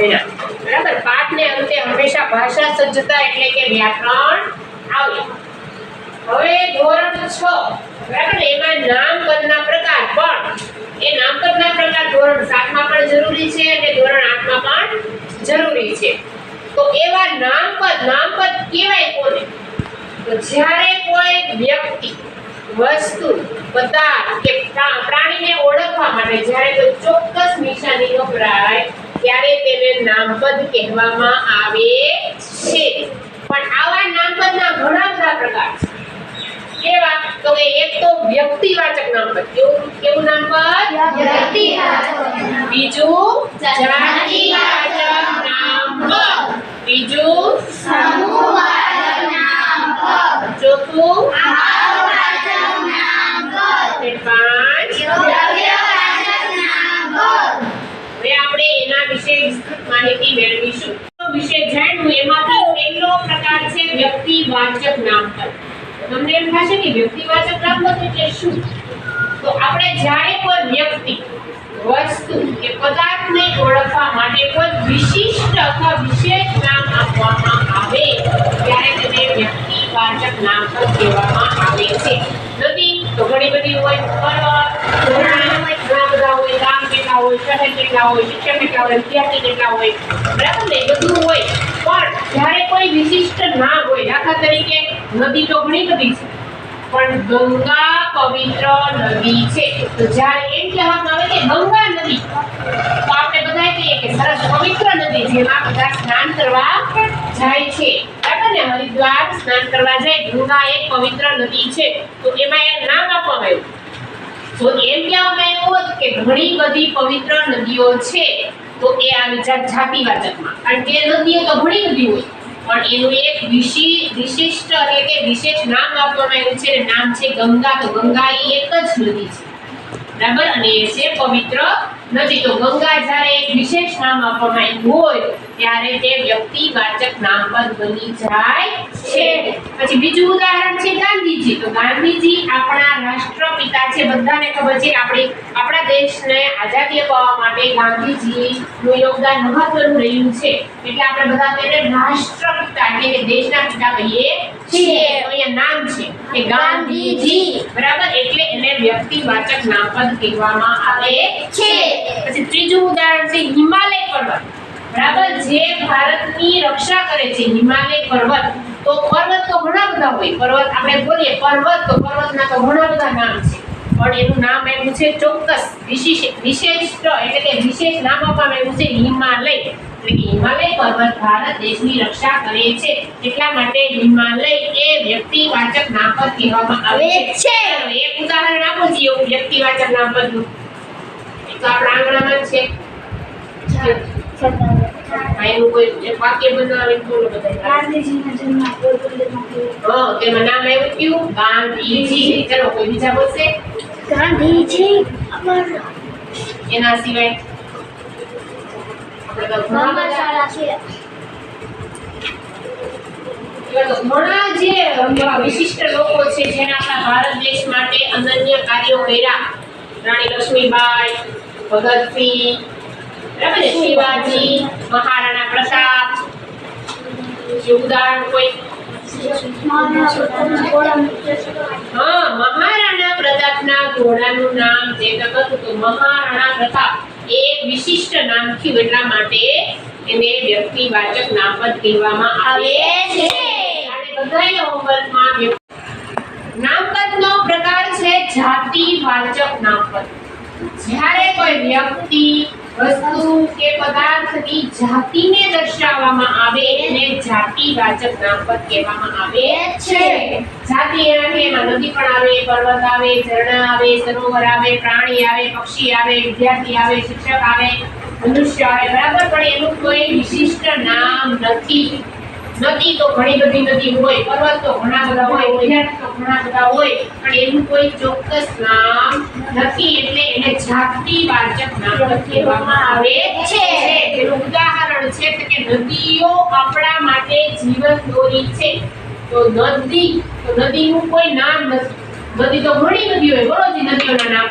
ભણ્યા બરાબર? પાઠને અંતે હંમેશા ભાષા સજ્જતા એટલે કે વ્યાકરણ આવે હવે ધોરણ 6 બરાબર? ને એમાં નામપદના પ્રકાર. પણ એ નામપદના પ્રકાર ધોરણ 7 પણ જરૂરી છે અને ધોરણ 8 પણ જરૂરી છે. તો એવા નામપદ નામપદ કહેવાય કોને? જ્યારે કોઈ વ્યક્તિ વસ્તુ, પદાર્થ કે પ્રાણીને ઓળખવા માટે, જ્યારે કોઈ ચોક્કસ નિશાની વપરાય ત્યારે તેને નામપદ કહેવામાં આવે છે. પણ આવા નામપદના ઘણા બધા પ્રકાર છે. કેવા? તો કે એક તો વ્યક્તિવાચક નામપદ. કેવું? કેવું નામપદ? બીજું જાતિવાચક નામપદ. બીજું ચોથું અને એના વિશે વિસ્તૃત માહિતી મેળવીશું. વિશે જાણવું એમાંથી પહેલો પ્રકાર છે વ્યક્તિવાચક નામપદ તમને એમ થશે કે વ્યક્તિવાચક નામપદ એટલે શું? તો આપણે જ્યારે કોઈ વ્યક્તિ, વસ્તુ કે પદાર્થને ઓળખવા માટે કોઈ વિશિષ્ટ હોય શિક્ષક કેટલા હોય, વિદ્યાર્થી કેટલા હોય, બરાબર ને? બધું હોય. પણ જ્યારે કોઈ વિશિષ્ટ ના હોય, દાખલા તરીકે નદી તો ઘણી બધી છે, પણ ગંગા પવિત્ર નદી છે. તો જ્યારે એમ કહેવામાં આવે કે ગંગા નદી, તો આપણે બધા કહીએ કે સરસ પવિત્ર નદી જેમાં બધા સ્નાન કરવા જાય છે. બરાબર ને? હરિદ્વાર સ્નાન કરવા જાય, ગંગા એક પવિત્ર નદી છે. તો એમાં એ નામ આપવામાં આવ્યું. તો હતું કે ઘણી બધી પવિત્ર નદીઓ છે, તો એ આવી જાત જાતિવાચકમાં કારણ કે નદીઓ તો ઘણી બધી હોય. પણ એનું એક વિશી- વિશિષ્ટ એટલે કે વિશેષ નામ આપવામાં આવ્યું છે નામ છે ગંગા. તો ગંગા એ એક જ નદી છે. બરાબર? અને એ છે પવિત્ર નદી. તો ગંગા જ્યારે વિશેષ નામ આપવામાં આવ્યું હોય ત્યારે તે વ્યક્તિવાચક નામપદ બની જાય છે. પછી બીજું ઉદાહરણ છે ગાંધીજી. તો ગાંધીજી આપણા રાષ્ટ્રપિતા છે. બધાને ખબર છે આપણી, આપણા દેશને આઝાદી અપાવવા માટે ગાંધીજીનું યોગદાન મહત્વનું રહ્યું છે. એટલે આપણે બધા તેને રાષ્ટ્રપિતા એટલે કે દેશના પિતા કહીએ અહીંયા નામ છે ગાંધીજી. બરાબર? એટલે એને વ્યક્તિવાચક નામપદ કહેવામાં આવે છે. પછી ત્રીજું ઉદાહરણ છે હિમાલય પર્વત. બરાબર? જે ભારતની રક્ષા કરે છે હિમાલય પર્વત. તો પર્વત તો ઘણા હોય. પર્વત આપણે બોલીએ, પર્વત તો પર્વતના તો ઘણા બધા નામ છે. પણ એનું નામ આવ્યું છે ચોક્કસ વિશેષ વિશિષ્ટ એટલે કે વિશેષ નામ આપવામાં આવ્યું છે હિમાલય એટલે કે હિમાલય પર્વત ભારત દેશની રક્ષા કરે છે એટલા માટે હિમાલય એ વ્યક્તિવાચક નામપદ કહેવામાં આવે છે. એક ઉદાહરણ આપો છીએ એવું વ્યક્તિવાચક નામપદનું તો આપણા આંગણામાં છે એનું કોઈ એક વાક્ય બનાવીને બોલો બધા ગાંધીજીના જન્મ હા, તેમાં નામ આવ્યું કયું? ગાંધીજી. ચલો, કોઈ બીજા બોલશે? ગાંધીજી અમર એના સિવાય આપણે તો ઘણા ઘણા સારા છે ઘણા જે એવા વિશિષ્ટ લોકો છે જેને આપણા ભારત દેશ માટે અનન્ય કાર્યો કર્યા રાણી લક્ષ્મીબાઈ ભગતસિંહ બરાબર શિવાજી મહારાણા પ્રતાપ જે ઉદાહરણ કોઈ મહારાણા પ્રતાપના ઘોડાનું ચિત્ર. હા મહારાણા પ્રતાપના ઘોડાનું નામ જે હતું, તો મહારાણા પ્રતાપ. એ વિશિષ્ટ નામ થયું એટલા માટે એને વ્યક્તિવાચક નામપદ કહેવામાં આવે છે. અને બધાય હોમવર્કમાં નામપદનો પ્રકાર છે જાતિવાચક નામપદ. જ્યારે કોઈ વ્યક્તિ વસ્તુ કે પદાર્થની જાતિને દર્શાવવામાં આવે એને જાતિવાચક નામપદ કહેવામાં આવે છે. જાતિ એના એમાં નદી પણ આવે, પર્વત આવે, ઝરણા આવે, સરોવર આવે, પ્રાણી આવે, પક્ષી આવે, વિદ્યાર્થી આવે, શિક્ષક આવે, મનુષ્ય આવે. બરાબર? પણ એનું કોઈ વિશિષ્ટ નામ નથી. નદી તો ઘણી બધી નદી હોય. પર્વત તો ઘણા બધા હોય વિદ્યાર્થી તો ઘણા બધા હોય પણ એનું કોઈ ચોક્કસ નામ નથી એટલે એને જાતિવાચક નામ કહેવામાં આવે છે. તેનું ઉદાહરણ છે કે નદીઓ આપણા માટે જીવન દોરી છે. તો નદી તો નદીનું કોઈ નામ નથી. નદી તો ઘણી નદી હોય. બોલો નદીઓના નામ.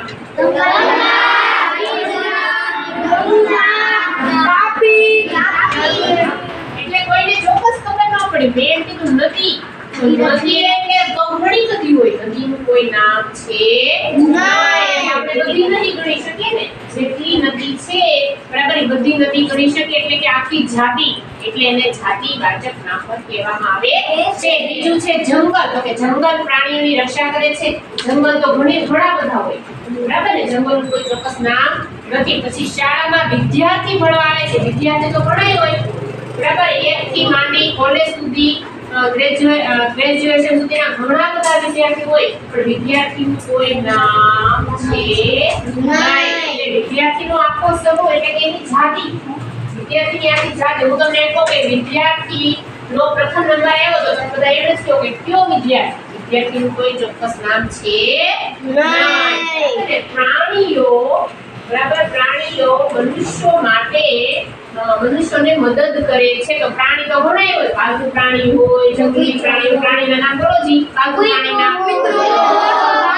નદી એટલે તો ઘણી બધી હોય. નદીનું કોઈ નામ છે નહીં. આપણે બધી નદી ગણી શકીએ ને. જેટલી નદી છે બરાબર એ બધી નદી ગણી શકીએ એટલે કે આખી જાતિ એટલે એને જાતિવાચક નામ પણ કહેવામાં આવે છે. બીજું છે જંગલ. તો કે જંગલ પ્રાણીઓની રક્ષા કરે છે. જંગલ તો ઘણી ઘણા બધા હોય. બરાબર ને? જંગલનું કોઈ ચોક્કસ નામ નથી. પછી શાળામાં વિદ્યાર્થી ભણવા આવે છે. વિદ્યાર્થી તો ભણાય હોય બરાબર? એક થી માંડી કોલેજ સુધી ગ્રેજ્યુએશન સુધીના ઘણા બધા વિદ્યાર્થી હોય. પણ વિદ્યાર્થી કોઈ નામ છે નહીં. વિદ્યાર્થીનો આખો સમૂહ એટલે કે એની જાતિ. વિદ્યાર્થીની આખી જાતિ. હું તમને એમ કહું કે વિદ્યાર્થી નો પ્રથમ નંબર આવ્યો તો તમે બધા એમ જ કહો કે કયો વિદ્યાર્થી? વિદ્યાર્થીનું કોઈ ચોક્કસ નામ છે નહીં. પ્રાણીઓ બરાબર પ્રાણીઓ મનુષ્યો માટે મનુષ્યોને મદદ કરે છે તો પ્રાણી તો ઘણા હોય, પાલતુ પ્રાણી હોય, જંગલી પ્રાણી પ્રાણીના નામ કરો જી પાલતુ પ્રાણીના. હવે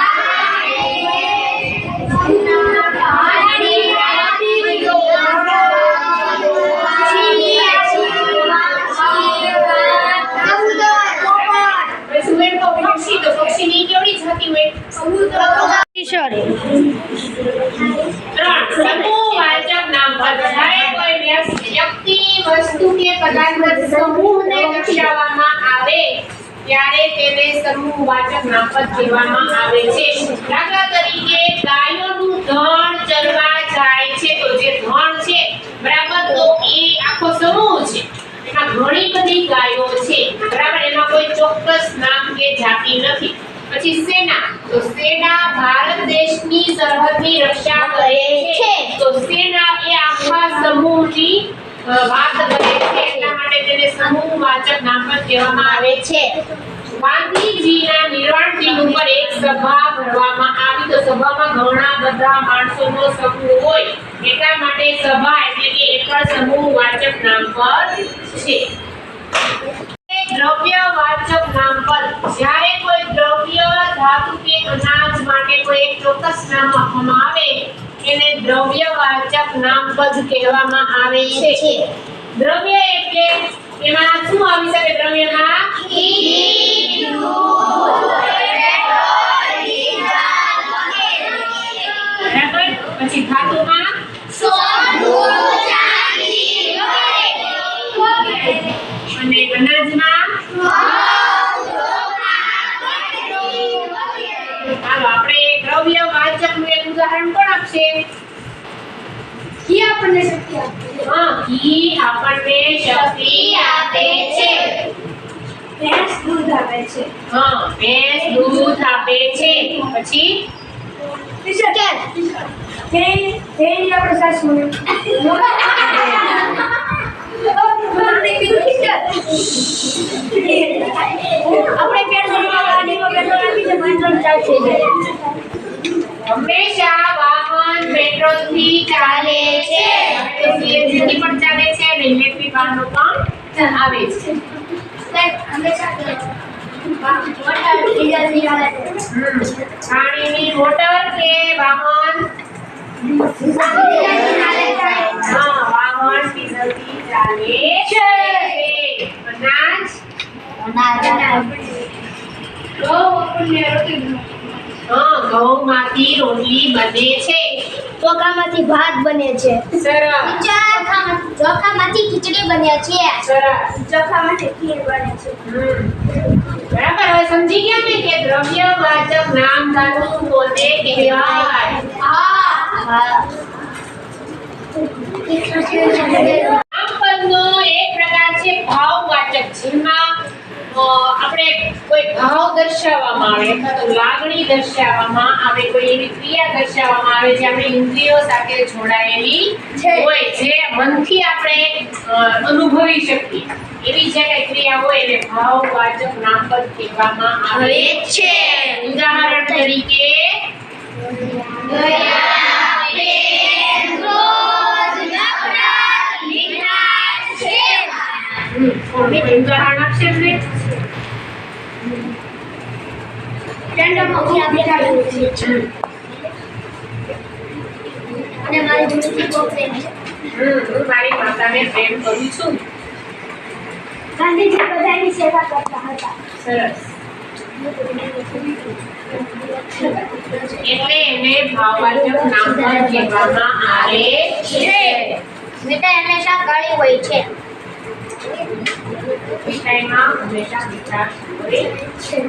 કે સમૂહને સમૂહ ઘણી બધી ગાયો છે. બરાબર એમાં કોઈ ચોક્કસ નામ કે જાતિ નથી. પછી સેના. તો સેના ભારત દેશની સરહદની રક્ષા કરે છે. તો સેના એ આખા સમૂહની અ, વાત કરે છે એટલા માટે તેને સમૂહવાચક નામ પણ કહેવામાં આવે છે. ગાંધીજીના નિર્વાણ દિન ઉપર એક સભા ભરવામાં આવી. તો સભામાં ઘણા બધા માણસોનો સમૂહ હોય. એટલા માટે સભા એટલે કે એક પણ સમૂહવાચક નામ પર છે. દ્રવ્યવાચક નામપદ જ્યારે કોઈ દ્રવ્ય ધાતુ કે અનાજ માટે કોઈ એક ચોક્કસ નામ આપવામાં આવે એને દ્રવ્યવાચક નામપદ કહેવામાં આવે છે. દ્રવ્ય એટલે એમાં શું આવી શકે દ્રવ્યમાં પછી ધાતુમાં? અને અનાજમાં દ્રવ્યવાચકનું એક ઉદાહરણ કોણ આપશે હા ઘી આપણને શક્તિ આપે છે ભેંસ દૂધ આપે છે હા ભેંસ દૂધ આપે છે પછી આપણે પેટ્રોલમાં ગાડીમાં પેટ્રોલ આપી છે પેટ્રોલ ચાર્જ થઈ જાય હંમેશા વાહન પેટ્રોલથી ચાલે છે. સીએનજી થી પણ ચાલે છે અને ઇલેક્ટ્રિક વાહનો પણ આવે છે. હમ. પાણીની મોટર કે વાહન? હા વાહન ડીઝલથી ચાલે છે. અનાજ? હા ઘઉંમાંથી રોટલી બને છે. ચોખામાંથી ભાત બને છે. સરસ. ચોખામાંથી ખીચડી બને છે. સરસ. ચોખામાંથી ખીર બને છે. બરાબર હવે સમજી ગયા ને કે દ્રવ્યવાચક નામ ધાતુ કોને કહેવાય? નામપદનો એક પ્રકાર છે ભાવવાચક જેમાં આપણે કોઈ ભાવ દર્શાવવામાં આવે અથવા તો લાગણી દર્શાવવામાં આવે કોઈ એવી ક્રિયા દર્શાવવામાં આવે જે આપણી ઇન્દ્રિયો સાથે જોડાયેલી હોય જે મનથી આપણે અનુભવી શકીએ. એવી જે કઈ ક્રિયા હોય એને ભાવવાચક નામપદ કહેવામાં આવે છે. ઉદાહરણ તરીકે હમ, કોણ ઉદાહરણ આપશે અમને? હમ, અને મારી જોડેથી બહુ પ્રેમ છે. હમ, હું મારી માતાને પ્રેમ કરું છું. ગાંધીજી બધાની સેવા કરતા હતા. સરસ. એટલે એને ભાવવાચક નામપદ કહેવામાં આવે છે. મીઠાઈ હંમેશા કડવી હોય છે. મીઠાઈમાં હંમેશા મીઠાશ હોય છે